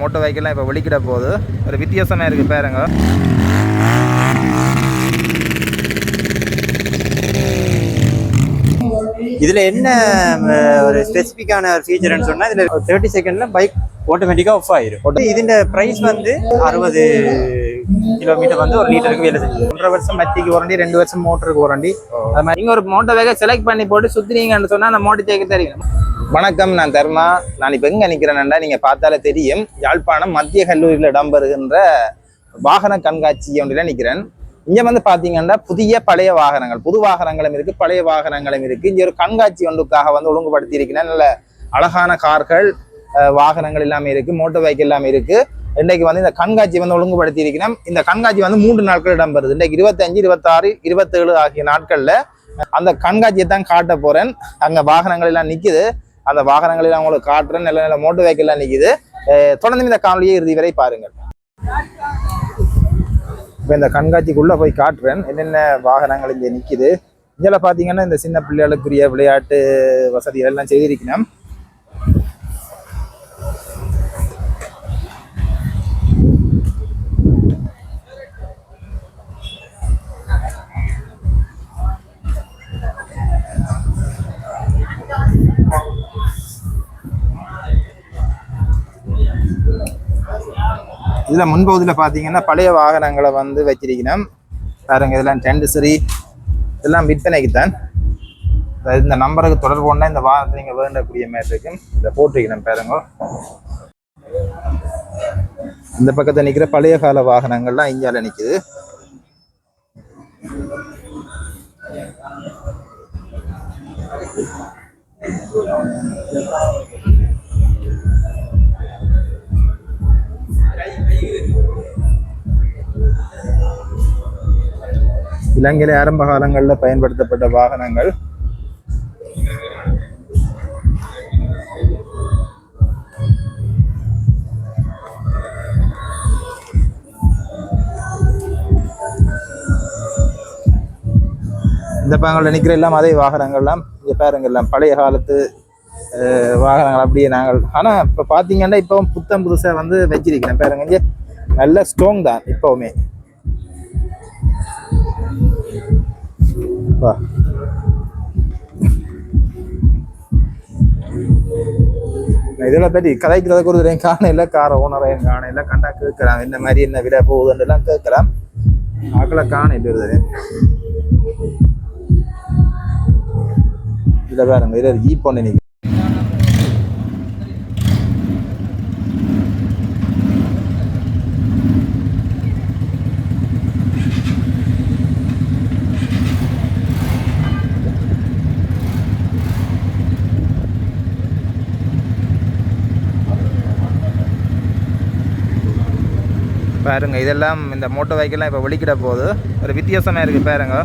Motor வெஹிக்கிள்லாம் இப்போ வெளிக்கிட போகுது ஒரு வித்தியாசமாக இருக்குது பாருங்க. இதுல என்ன ஒரு ஸ்பெசிஃபிக்கான ஒரு ஃபீச்சர்னு சொன்னா இதுல தேர்ட்டி செகண்ட்ல பைக் ஆட்டோமேட்டிக்கா ஆஃப் ஆயிரும். இதுல பிரைஸ் வந்து அறுபது கிலோமீட்டர் வந்து ஒரு லிட்டருக்கு வேலை செஞ்சது ஒன்றரை வருஷம் மத்திக்கு வாரண்டி ரெண்டு வருஷம் மோட்டருக்கு வாரண்டி அது மாதிரி நீங்கள் ஒரு மோட்டர் வெஹிக்கிள் செலக்ட் பண்ணி போட்டு சுற்றுறீங்கன்னு சொன்னால் அந்த மோட்டர் சேர்க்க தெரியும் வணக்கம் நான் தர்மா. நான் இப்போ எங்கே நிற்கிறேன்டா நீங்கள் பார்த்தாலே தெரியும். யாழ்ப்பாணம் மத்திய கல்லூரியில் இடம்பெறுகின்ற வாகன கண்காட்சி ஒன்றில் நிற்கிறேன் இங்கே வந்து பார்த்தீங்கன்னா புதிய பழைய வாகனங்கள். புது வாகனங்களும் இருக்குது பழைய வாகனங்களும் இருக்குது இங்கே ஒரு கண்காட்சி ஒன்றுக்காக வந்து ஒழுங்குபடுத்தி இருக்கிறேன் நல்ல அழகான கார்கள் வாகனங்கள் எல்லாமே இருக்குது மோட்டர் பைக் எல்லாமே இருக்குது இன்றைக்கு வந்து இந்த கண்காட்சி வந்து ஒழுங்குபடுத்தி இருக்கிறோம் இந்த கண்காட்சி வந்து மூன்று நாட்கள் இடம்பெறுது. இன்றைக்கு இருபத்தஞ்சு இருபத்தாறு இருபத்தேழு ஆகிய நாட்களில் அந்த கண்காட்சியை தான் காட்ட போகிறேன் அங்கே வாகனங்கள் எல்லாம் நிற்குது அந்த வாகனங்களில் அவங்களுக்கு காட்டுறேன் நல்ல நல்ல மோட்டர் வெஹிக்கிள் நிற்கிது நிக்குது தொடர்ந்து இந்த காணொலியை இறுதி வரை பாருங்கள். இப்போ இந்த கண்காட்சிக்குள்ள போய் காட்டுறேன். என்னென்ன வாகனங்கள் இங்கே நிற்கிது இதில் பார்த்தீங்கன்னா இந்த சின்ன பிள்ளைகளுக்குரிய விளையாட்டு வசதிகள் எல்லாம் செய்திருக்கணும் இதுல முன்பகுதியில் பார்த்தீங்கன்னா பழைய வாகனங்களை வந்து வச்சிருக்கணும். பாருங்க இதெல்லாம் டென்ட் சரி இதெல்லாம் விற்பனைக்கு தான் இந்த நம்பருக்கு தொடர்பு கொண்டா இந்த வாகனத்தை நீங்கள் வேண்டக்கூடிய மாதிரி இருக்கும். இதை போட்டிருக்கணும் பாருங்க. இந்த பக்கத்தில் நிற்கிற பழைய கால வாகனங்கள்லாம் இந்தியாவில் நிற்குது இலங்கையில ஆரம்ப காலங்களில் பயன்படுத்தப்பட்ட வாகனங்கள். இந்த பக்கங்களில் நிற்கிற எல்லாம் அதே வாகனங்கள்லாம் இங்கே பாருங்க எல்லாம் பழைய காலத்து வாகனங்கள் அப்படியே நாங்கள். ஆனால் இப்போ பார்த்தீங்கன்னா இப்போ புத்தம் புதுசாக வந்து வச்சிருக்கிறேன். பாருங்க இங்கே நல்ல ஸ்ட்ராங் தான் இப்போவுமே. வா. இதெல்லாம் பற்றி கதைக்கிறத ஒரு காணையில் கார ஓனரையும் காணையில் கண்டா கேட்கலாம் இந்த மாதிரி என்ன விலை போகுதுன்றெல்லாம் கேட்கலாம். ஆக்களை காணையில் ஒரு இதில் பாருங்க இதில் ஜீப் ஒன்று நிற்கும் பாருங்க. இதெல்லாம் இந்த மோட்டர் பைக்கெல்லாம் இப்போ வெளிக்கிட போகுது. ஒரு வித்தியாசமாக இருக்குது பாருங்க.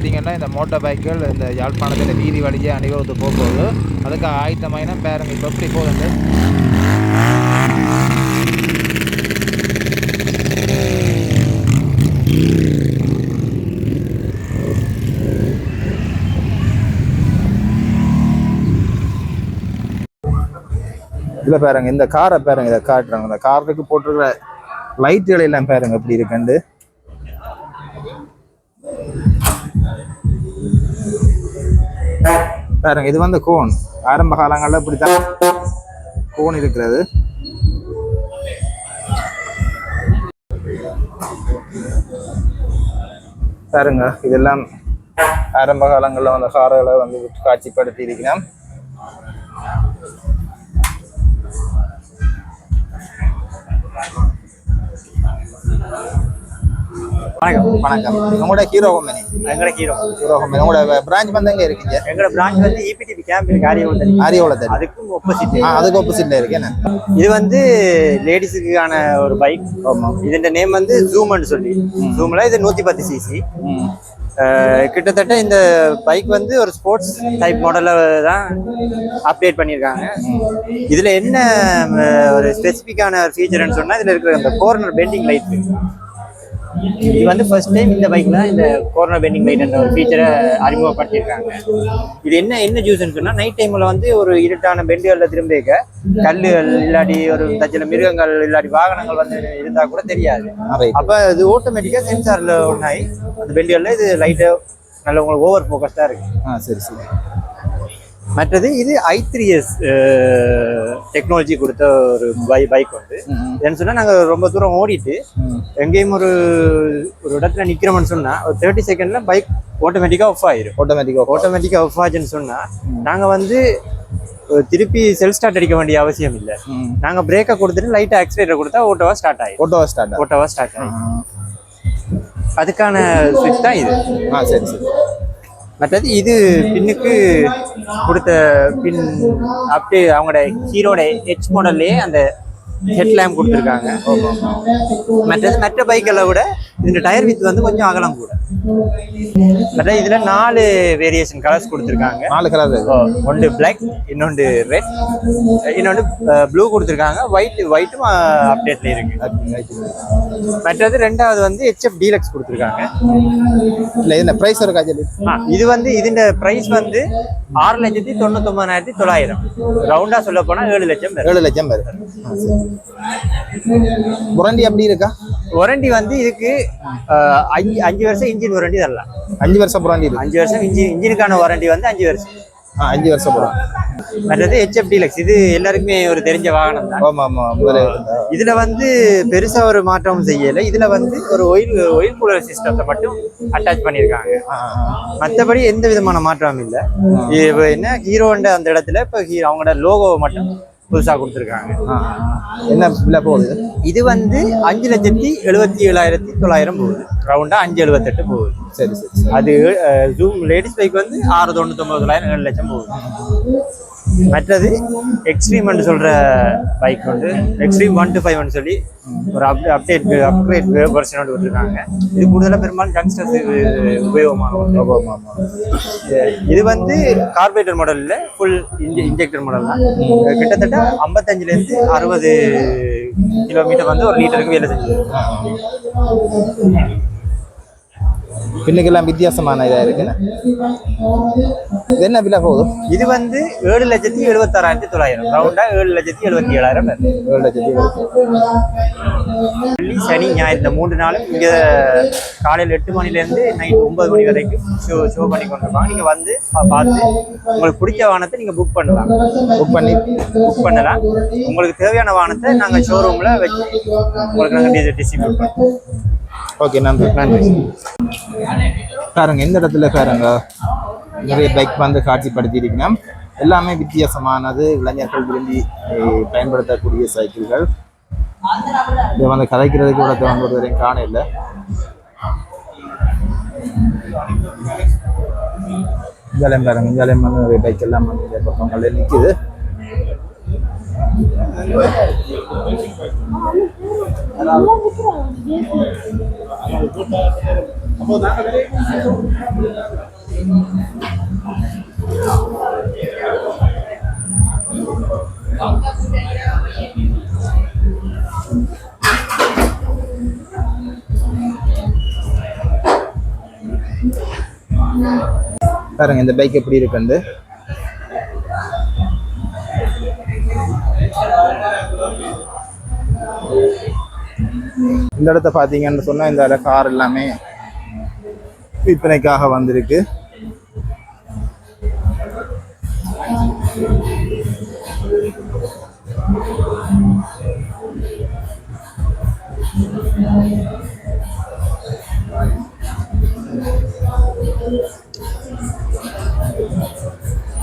பார்த்தீங்கன்னா இந்த மோட்டார் பைக்குகள் இந்த யாழ்ப்பாணத்தில் வீதி வழியாக அணிவகுத்து போகும்போது அதுக்கு ஆயத்தமாயினா பாருங்க இப்போ எப்படி போகுது? இதில் பாருங்க இந்த காரை பாருங்க இதை காட்டுறாங்க. இந்த காருக்கு போட்டிருக்கிற லைட்டுகள் எல்லாம் பாருங்க எப்படி இருக்குண்டு பாருங்க இது வந்து கோன் ஆரம்ப காலங்களில் இப்படித்தான் கோன் இருக்கிறது. பாருங்க இதெல்லாம் ஆரம்ப காலங்களில் வந்த கார்களை வந்து காட்சிப்படுத்தி இருக்கிறேன் வணக்கம் வணக்கம். உங்களோட ஹீரோ கம்பெனி எங்களோட ஹீரோ ஹீரோ கம்பெனி உங்களோட பிரான்ச் வந்து எங்க இருக்கீங்க? எங்களோட பிரான்ச் வந்து E இபிடிபி கேம்ப் இருக்கு ஆரியவந்தல் ஆரியோல தெரியும் அதுக்கும் ஒப்போசிட் ஆ அதுக்கு ஆப்போசிட்ல இருக்கு. என்ன? இது வந்து லேடிஸுக்கான ஒரு பைக் ஆமா. இதோட நேம் வந்து ஜூம்னு சொல்லி. ஜூம்ல இது நூத்தி பத்து சிசி கிட்டத்தட்ட இந்த பைக் வந்து ஒரு ஸ்போர்ட்ஸ் டைப் மாடல்ல தான் அப்டேட் பண்ணியிருக்காங்க. இதுல என்ன ஒரு ஸ்பெசிஃபிக்கான ஃபீச்சர்னு சொன்னா இதுல இருக்கிற அந்த கோர்னர் பெண்டிங் லைட் இது வந்து ஃபர்ஸ்ட் டைம் இந்த பைக்ல இந்த கோர்னர் பெண்டிங் லைட் என்ற ஒரு ஃபீச்சரை அறிமுகப்படுத்தியிருக்காங்க. இது என்ன என்ன ஜூஸ்ன்னு சொன்னா நைட் டைம்ல வந்து ஒரு இருட்டான பெண்டுகள்ல திரும்பிக்க கல்லுகள் இல்லாட்டி ஒரு தச்சில மிருகங்கள் இல்லாட்டி வாகனங்கள் வந்து இருந்தா கூட தெரியாது. அப்ப இது ஆட்டோமேட்டிக்கா சென்சார்ல ஒன்னாயி அந்த பெண்டிகள்ல இது லைட்டா நல்ல உங்களுக்கு ஓவர் ஃபோக்கஸ்டா இருக்கு. ஆ சரி சரி. மற்றது இது ஐ த்ரீ எஸ் டெக்னாலஜி கொடுத்த ஒரு பை பைக் வந்து ம், ஏன்னு சொன்னா நாங்க ரொம்ப தூரம் ஓடிட்டு. எங்கேயும் ஒரு ஒரு இடத்துல நிக்கிறோம்னு சொன்னா ஒரு தேர்ட்டி செகண்ட்ல பைக் ஆட்டோமேட்டிக்கா ஆஃப் ஆயிரும். ஆட்டோமேட்டிக்கா ஆட்டோமேட்டிக்கா ஆஃப் ஆச்சுன்னு சொன்னா நாங்க வந்து திருப்பி செல் ஸ்டார்ட் அடிக்க வேண்டிய அவசியம் இல்லை. ம் நாங்க பிரேக்கை கொடுத்துட்டு லைட்டா ஆக்சிலேட்டர் கொடுத்தா ஓட்டோவா ஸ்டார்ட் ஆயிரும். ஓட்டோவா ஸ்டார்ட் ஓட்டோவா ஸ்டார்ட் ஆயிரும். அதுக்கான ஸ்விட்ச் தான் இது. ஆ சரி சரி. மற்றது இது பின்னுக்கு கொடுத்த பின் அப்படியே அவங்களோட ஹீரோட ஹெச் மாடல்லே அந்த ஹெட் லேம்ப் கொடுத்துருக்காங்க. மற்றது மற்ற பைக்கெல்லாம் விட இந்த டயர் வித் வந்து கொஞ்சம் அகலம் கூட. மற்ற இதுல நாலு வேரியேஷன் கலர்ஸ் கொடுத்துருக்காங்க. நாலு கலர் இருக்கு ஒன்று பிளாக் இன்னொன்று ரெட் இன்னொன்று ப்ளூ கொடுத்துருக்காங்க. ஒயிட் ஒயிட்டும் அப்டேட்ல இருக்கு. மற்றது ரெண்டாவது வந்து ஹெச்எஃப் டீலக்ஸ் கொடுத்துருக்காங்க. இல்லை என்ன ப்ரைஸ் ஒரு காய்ச்சல் ஆ, இது வந்து இதுன்ற பிரைஸ் வந்து ஆறு லட்சத்தி தொண்ணூத்தொன்பதாயிரத்தி தொள்ளாயிரம். ரவுண்டா சொல்ல போனா ஏழு லட்சம் ஏழு லட்சம் பேர் புரண்டி அப்படி இருக்கா? வாரண்டி வந்து இதுக்கு அஞ்சு அஞ்சு வருஷம் இன்ஜின் வாரண்டி தரலாம். அஞ்சு வருஷம் இருக்கு. அஞ்சு வருஷம் இன்ஜின் இன்ஜினுக்கான வாரண்டி வந்து அஞ்சு வருஷம். அஞ்சு வருஷம் புறம் மற்றது ஹெச்எஃப் டீலக்ஸ் இது எல்லாருக்குமே ஒரு தெரிஞ்ச வாகனம் தான். ஆமா ஆமா முதல்ல இருந்தா. இதுல வந்து பெருசா ஒரு மாற்றமும் செய்யல. இதுல வந்து ஒரு ஒயில் ஒயில் கூலர் சிஸ்டத்தை மட்டும் அட்டாச் பண்ணியிருக்காங்க ஆ. மற்றபடி எந்த விதமான மாற்றமும் இல்லை. இப்போ என்ன ஹீரோண்ட அந்த இடத்துல இப்போ ஹீரோ அவங்களோட லோகோவை மட்டும். புதுசா கொடுத்துருக்காங்க. என்ன விலை போகுது? இது வந்து அஞ்சு லட்சத்தி எழுபத்தி ஏழாயிரத்தி தொள்ளாயிரம் போகுது. ரவுண்டா அஞ்சு எழுபத்தெட்டு போகுது. சரி சரி சரி. அது ஜூம் லேடிஸ் பைக் வந்து ஆறு தொண்ணூத்தொம்பது தொள்ளாயிரம் ஏழு லட்சம் போகுது. மற்றது எக்ஸ்ட்ரீம்னு சொல்கிற பைக் வந்து எக்ஸ்ட்ரீம் ஒன் டு ஃபைவ் சொல்லி ஒரு அப் அப்டேட் அப்கிரேட் வெர்ஷன் வந்து விட்டுருக்காங்க இது கூடுதலாக பெரும்பாலும் யங்ஸ்டர்ஸ் உபயோகமாக ஒன்று இது வந்து கார்பரேட்டர் மாடலில் ஃபுல் இன்ஜெக்டர் மாடல் தான். கிட்டத்தட்ட ஐம்பத்தஞ்சிலேருந்து அறுபது கிலோமீட்டர் வந்து ஒரு லிட்டருக்கு வேலை செஞ்சு பின்னுக்கெல்லாம் வித்தியாசமான இதா இருக்குன்னு. இது என்ன விலை போகுது? இது வந்து ஏழு லட்சத்தி எழுபத்தாறாயிரத்தி தொள்ளாயிரம். ரவுண்டா ஏழு லட்சத்தி எழுபத்தி ஏழாயிரம் வருது. ஏழு லட்சத்தி வெள்ளி சனி ஞாயிறு இந்த மூன்று நாளும் இங்க காலையில் எட்டு மணில இருந்து நைட் ஒன்பது மணி வரைக்கும் ஷோ ஷோ பண்ணி கொண்டிருப்பாங்க நீங்க வந்து பா- பார்த்து உங்களுக்கு பிடிச்ச வாகனத்தை நீங்க புக் பண்ணலாம். புக் பண்ணி புக் பண்ணலாம். உங்களுக்கு தேவையான வாகனத்தை நாங்க ஷோரூம்ல வச்சு உங்களுக்கு நாங்கள் டிஸ்ட்ரிபியூட் பண்ணுவோம் ஓகே நன்றி நன்றி. பாருங்க இந்த இடத்துல பாருங்க. நிறைய பைக் வந்து காட்சிப்படுத்தி இருக்கிறோம் எல்லாமே வித்தியாசமானது. இளைஞர்கள் விரும்பி பயன்படுத்தக்கூடிய சைக்கிள்கள். இதை வந்து கதைக்கிறதுக்கு கூட வந்து ஒரு வரையும் காண இல்லை இஞ்சாலையும் பாருங்க இஞ்சாலையும் வந்து நிறைய பைக் எல்லாம் வந்து இந்த பக்கங்கள்ல நிற்குது பாருங்க இந்த பைக் எப்படி இருக்குன்னு இந்த இடத்த பார்த்தீங்கன்னு சொன்னால் இந்த கார் எல்லாமே விற்பனைக்காக வந்திருக்கு.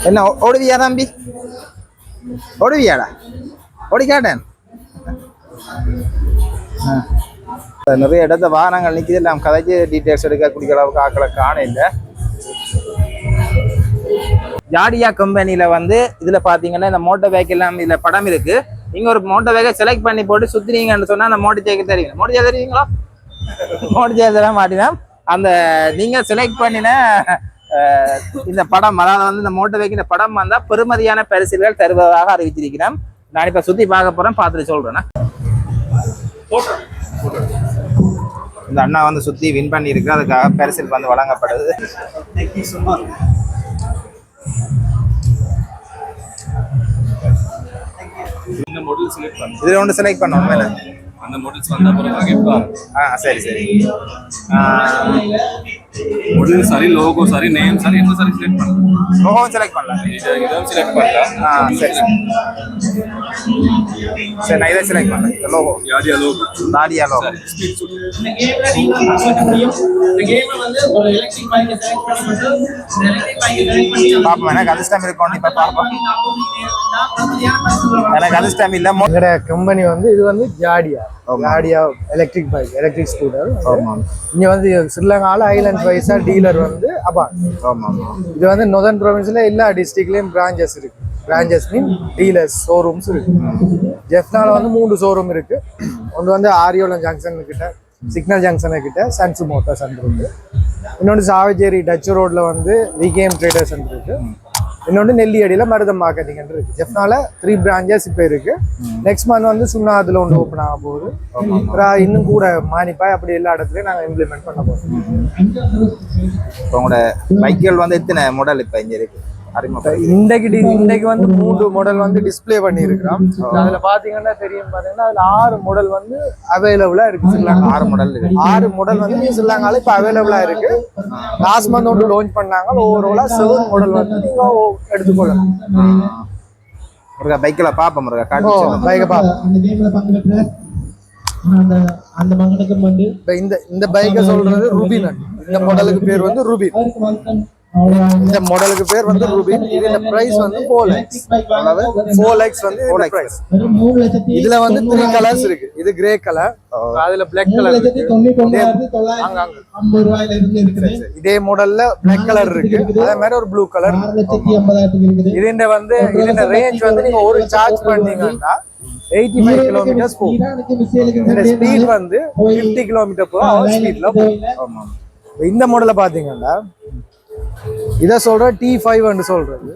என்ன ஓடுவியா தம்பி? ஓடுவியாடா? ஓடி காட்டேன் ஆ. நிறைய இடத்த வாகனங்கள் நிற்கிது நாம் கதைக்கு டீட்டெயில்ஸ் எடுக்க குடிக்கிற அளவுக்கு ஆக்களை காண இல்லை. ஜாடியா கம்பெனியில வந்து இதுல பாத்தீங்கன்னா இந்த மோட்டர் வெஹிக்கிள் எல்லாம் இதுல படம் இருக்கு. நீங்க ஒரு மோட்டர் வெஹிக்கிள் செலக்ட் பண்ணி போட்டு சுத்துறீங்கன்னு சொன்னா அந்த மோட்டர் ஜெயிக்க தெரியும் மோட்டர் ஜெயிக்க தெரியுங்களா? மோட்டர் ஜெயிக்க மாட்டினா அந்த நீங்க செலக்ட் பண்ணின இந்த படம் அதாவது வந்து இந்த மோட்டர் வெஹிக்கிள் இந்த படம் வந்தால் பெருமதியான பரிசுகள் தருவதாக அறிவிச்சிருக்கிறேன் நான் இப்ப சுத்தி பார்க்க போறேன் பார்த்துட்டு சொல்றேன். இந்த அண்ணா வந்து சுத்தி வின் பண்ணி இருக்கு அதுக்காக பரிசில் வந்து வழங்கப்படுது. இதுல ஒன்று செலக்ட் பண்ணணும் என்ன அந்த மாடல்ஸ் வந்த கிஃப்ட் ஆ சரி சரி. மாடல் சரி லோகோ சரி நேம் சரி என்ன சரி செலக்ட் பண்ணு லோகோவும் செலக்ட் பண்ணலாம் இது இதுவும் செலக்ட் பண்ணலாம் ஆ சரி. சரி நான் இதை செலக்ட் பண்ணேன் இந்த லோகோ யாடியா லோகோ தாடியா லோகோ சரி ஸ்பீட் சூட் இந்த கேம்ல நீங்க பார்க்க முடியும் இந்த கேம் வந்து ஒரு எலக்ட்ரிக் பைக்கை செலக்ட் பண்ணி மட்டும் இந்த எலக்ட்ரிக் பைக்கை செலக்ட் பண்ணி பாப்போம். எனக்கு அதிர்ஷ்டம் இருக்கும் இப்ப பாப்போம் எனக்கு அதிர்ஷ்டம் இல்ல எங்கட கம்பெனி வந்து இது வந்து ஜாடியா ஆமா. Yadea electric bike electric scooter ஆமா இங்க வந்து ஸ்ரீலங்கால ஐலண்ட் வைஸா டீலர் வந்து ஆமா இது வந்து நொதர்ன் ப்ரொவின்ஸ்ல எல்லா டிஸ்ட்ரிக்ட்லயும் பிரான்ச்சஸ் இருக்கு. பிரான்ச்சஸ் மீன் டீலர்ஸ் ஷோரூம்ஸ் இருக்கு. ஜெஃப்னால வந்து மூணு ஷோரூம் இருக்கு. ஒன்று வந்து ஆரியோலம் ஜங்ஷன் கிட்ட சிக்னல் ஜங்ஷன் கிட்ட சன்சு மோட்டார் சென்டர் இருக்கு. இன்னொன்று சாவச்சேரி டச் ரோட்ல வந்து விகேஎம் ட்ரேடர் சென்டர் இருக்கு. இன்னொன்று நெல்லியடியில் மருதம் மார்க்கெட்டிங் இருக்கு. ஜெஃப்னால த்ரீ பிரான்ச்சஸ் இப்போ இருக்கு. நெக்ஸ்ட் மந்த் வந்து சுண்ணாத்துல ஒன்று ஓப்பன் ஆக போகுது. அப்புறம் இன்னும் கூட மானிப்பாய் அப்படி எல்லா இடத்துலையும் நாங்கள் இம்ப்ளிமெண்ட் பண்ண போகிறோம் இப்போ உங்களோட பைக்குகள் வந்து எத்தனை மாடல் இப்ப இங்க இருக்கு? அறிமுகம் இன்றைக்கு டி- இன்றைக்கு வந்து மூன்று மாடல் வந்து டிஸ்ப்ளே பண்ணியிருக்கிறோம். அதுல பாத்தீங்கன்னா தெரியும் பாத்தீங்கன்னா அதுல ஆறு மாடல் வந்து அவைலபிளா இருக்கு. ஸ்ரீலங்கா ஆறு மாடல் ஆறு மாடல் வந்து ஸ்ரீலங்கால இப்ப அவைலபிளா இருக்கு. லாஸ்ட் மந்த் ஒன்று லான்ச் பண்ணாங்க. ஓவராலா செவன் மாடல் வந்து நீங்க ஓ- எடுத்துக்கொள்ளலாம். முருகா பைக்கில் பாப்போம் முருகா. காட்டி. பைக்கை இப்ப இந்த இந்த பைக்கை சொல்றது ருபின் இந்த மாடலுக்கு பேர் வந்து ருபின் இந்த மாடலுக்கு பேர் வந்து ருபின் இதுல பிரைஸ் வந்து ஃபோர் லேக்ஸ் ஃபோர் லேக்ஸ் வந்து பிரைஸ் இதுல வந்து த்ரீ கலர்ஸ் இருக்கு இது கிரே கலர் அதுல பிளாக் கலர் இதே மாடல்ல பிளாக் கலர் இருக்கு அதே மாதிரி ஒரு ப்ளூ கலர் இருக்குது இதுண்ட வந்து இதுண்ட ரேஞ்ச் வந்து நீங்க ஒரு சார்ஜ் பண்ணீங்கன்னா எயிட்டி ஃபைவ் கிலோமீட்டர்ஸ் போகும் இந்த ஸ்பீட் வந்து ஃபிஃப்டி கிலோமீட்டர் போகும் ஸ்பீட்ல போகும் ஆமா இந்த மாடலை பாத்தீங்கன்னா இதை சொல்ற டி ஃபைவ் சொல்றது.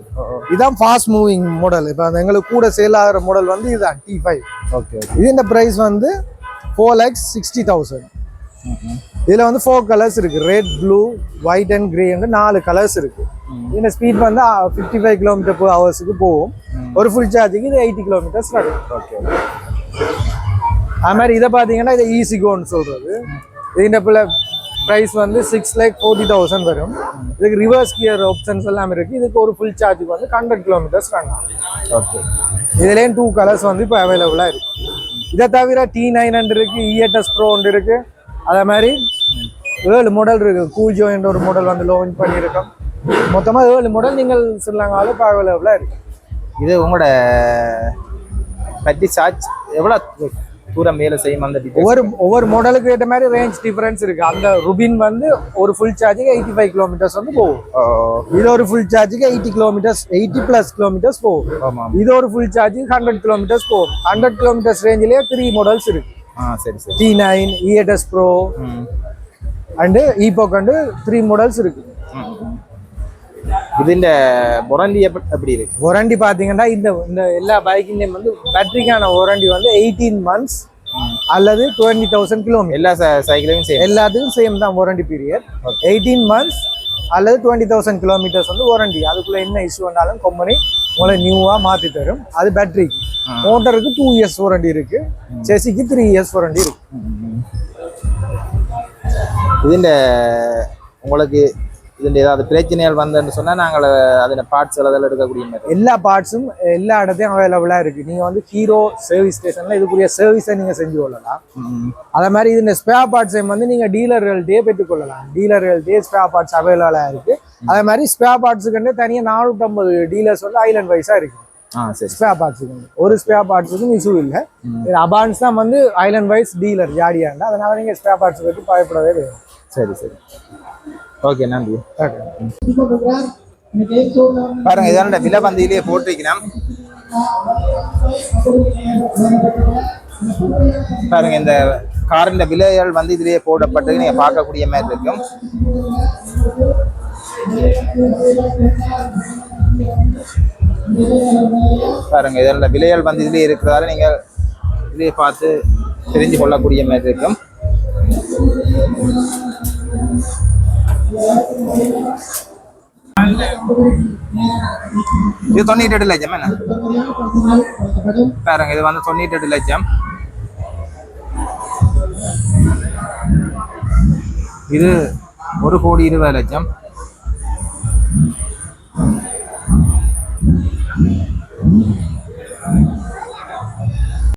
இதான் ஃபாஸ்ட் மூவிங் மாடல் இப்போ அந்த எங்களுக்கு கூட சேல் ஆகிற மாடல் வந்து இதுதான் டி ஃபைவ் ஓகே இது இந்த பிரைஸ் வந்து ஃபோர் லேக்ஸ் சிக்ஸ்டி தௌசண்ட் இதுல வந்து ஃபோர் கலர்ஸ் இருக்கு. ரெட் ப்ளூ ஒயிட் அண்ட் கிரேன்னு நாலு கலர்ஸ் இருக்கு. இந்த ஸ்பீட் வந்து ஃபிஃப்டி ஃபைவ் கிலோமீட்டர் per ஹவர்ஸுக்கு போகும். ஒரு ஃபுல் சார்ஜுக்கு இது எயிட்டி கிலோமீட்டர்ஸ் நடக்கும் ஓகே அது மாதிரி இதை பார்த்தீங்கன்னா இதை ஈஸி கோன்னு சொல்றது. இதுன்ற பிள்ளை ப்ரைஸ் வந்து சிக்ஸ் லேக் ஃபோர்ட்டி தௌசண்ட் வரும். இதுக்கு ரிவர்ஸ் கியர் ஆப்ஷன்ஸ் எல்லாம் இருக்கு. இதுக்கு ஒரு ஃபுல் சார்ஜுக்கு வந்து ஹண்ட்ரட் கிலோமீட்டர்ஸ் ரன் ஓகே இதுலேயும் டூ கலர்ஸ் வந்து இப்போ அவைலபிளாக இருக்கு. இதை தவிர டி நைன் ஹண்ட்ரட் இருக்கு இஎட்எஸ் ப்ரோ ஒன்று இருக்கு. அதே மாதிரி ஏழு மாடல் இருக்கு. கூஜோ என்ற ஒரு மாடல் வந்து லான்ச் பண்ணியிருக்கோம். மொத்தமாக ஏழு மாடல் நீங்கள் ஸ்ரீலங்காவில் இப்போ அவைலபிளாக இருக்கு. இது உங்களோட பட்டி சார்ஜ் எவ்வளவு? தூரம் வேலை செய்யும் அந்த? ஒவ்வொரு ஒவ்வொரு மாடலுக்கு ஏற்ற மாதிரி ரேஞ்ச் டிஃபரன்ஸ் இருக்கு. அந்த ருபின் வந்து ஒரு ஃபுல் சார்ஜுக்கு எயிட்டி ஃபைவ் கிலோமீட்டர்ஸ் வந்து போகும். இது ஒரு full சார்ஜுக்கு eighty kilometres eighty plus kilometres போகும். இது ஒரு ஃபுல் சார்ஜுக்கு ஹண்ட்ரட் கிலோமீட்டர்ஸ் போகும். ஹண்ட்ரட் கிலோமீட்டர்ஸ் ரேஞ்சிலேயே த்ரீ மாடல்ஸ் இருக்கு. ஆ சரி சரி. T nine EZS pro and ஈபோக் and three models இருக்கு. இதுண்ட பொரண்டி எப்படி இருக்கு? வாரண்டி பார்த்தீங்கன்னா இந்த இந்த எல்லா பைக்கிங்லேயும் வந்து பேட்டரிக்கான வாரண்டி வந்து எயிட்டீன் மந்த்ஸ் அல்லது டுவெண்ட்டி தௌசண்ட் கிலோமீட்டர் எல்லா சைக்கிளையும் சேம் எல்லாத்துக்கும் சேம் தான் வாரண்டி பீரியட் எயிட்டீன் மந்த்ஸ் அல்லது டுவெண்ட்டி தௌசண்ட் கிலோமீட்டர்ஸ் வந்து வாரண்டி அதுக்குள்ள என்ன இஷ்யூ வந்தாலும் கம்பெனி உங்களை நியூவாக மாற்றி தரும். அது பேட்டரிக்கு மோட்டருக்கு டூ இயர்ஸ் வாரண்டி இருக்கு. செசிக்கு த்ரீ இயர்ஸ் வாரண்டி இருக்கு. இதுண்ட உங்களுக்கு இதுண்ட ஏதாவது பிரச்சனைகள் வந்ததுன்னு சொன்னா நாங்கள் அதில் பார்ட்ஸ் அதெல்லாம் எடுக்கக்கூடிய மாதிரி. எல்லா பார்ட்ஸும் எல்லா இடத்தையும் அவைலபிளாக இருக்கு. நீங்கள் வந்து ஹீரோ சர்வீஸ் ஸ்டேஷனில் இதுக்குரிய சர்வீஸை நீங்கள் செஞ்சு கொள்ளலாம். அதே மாதிரி இந்த ஸ்பேர் பார்ட்ஸையும் வந்து நீங்கள் டீலர்கள்ட்டே பெற்றுக்கொள்ளலாம். டீலர்கள்ட்டே ஸ்பேர் பார்ட்ஸ் அவைலபிளாக இருக்கு. அதே மாதிரி ஸ்பேர் பார்ட்ஸுக்கு தனியாக நானூற்றம்பது டீலர்ஸ் வந்து ஐலண்ட் வைஸாக இருக்கு. ஆ சரி ஸ்பேர் பார்ட்ஸுக்கு ஒரு ஸ்பேர் பார்ட்ஸுக்கும் இஷ்யூ இல்லை. அபான்ஸ் தான் வந்து ஐலண்ட் வைஸ் டீலர் ஜாடியாண்டா அதனால நீங்கள் ஸ்பேர் பார்ட்ஸ் பற்றி பயப்படவே வேணும் சரி சரி. ஓகே நன்றி. பாருங்க இதான விலை பந்தியிலேயே போட்டிருக்கிறோம் பாருங்க இந்த காரின் விலைகள் வந்து இதுலயே போடப்பட்டு நீங்க பார்க்கக்கூடிய மாதிரி இருக்கும். பாருங்க இதோட விலைகள் வந்து இதுலயே இருக்கிறதால நீங்க இதுலயே பார்த்து தெரிஞ்சு கொள்ளக்கூடிய மாதிரி இருக்கும். இது தொண்ணூற்றி எட்டு லட்சம் என்ன? பாருங்க இது வந்து தொண்ணூற்றி எட்டு லட்சம். இது ஒரு கோடி இருபது லட்சம்.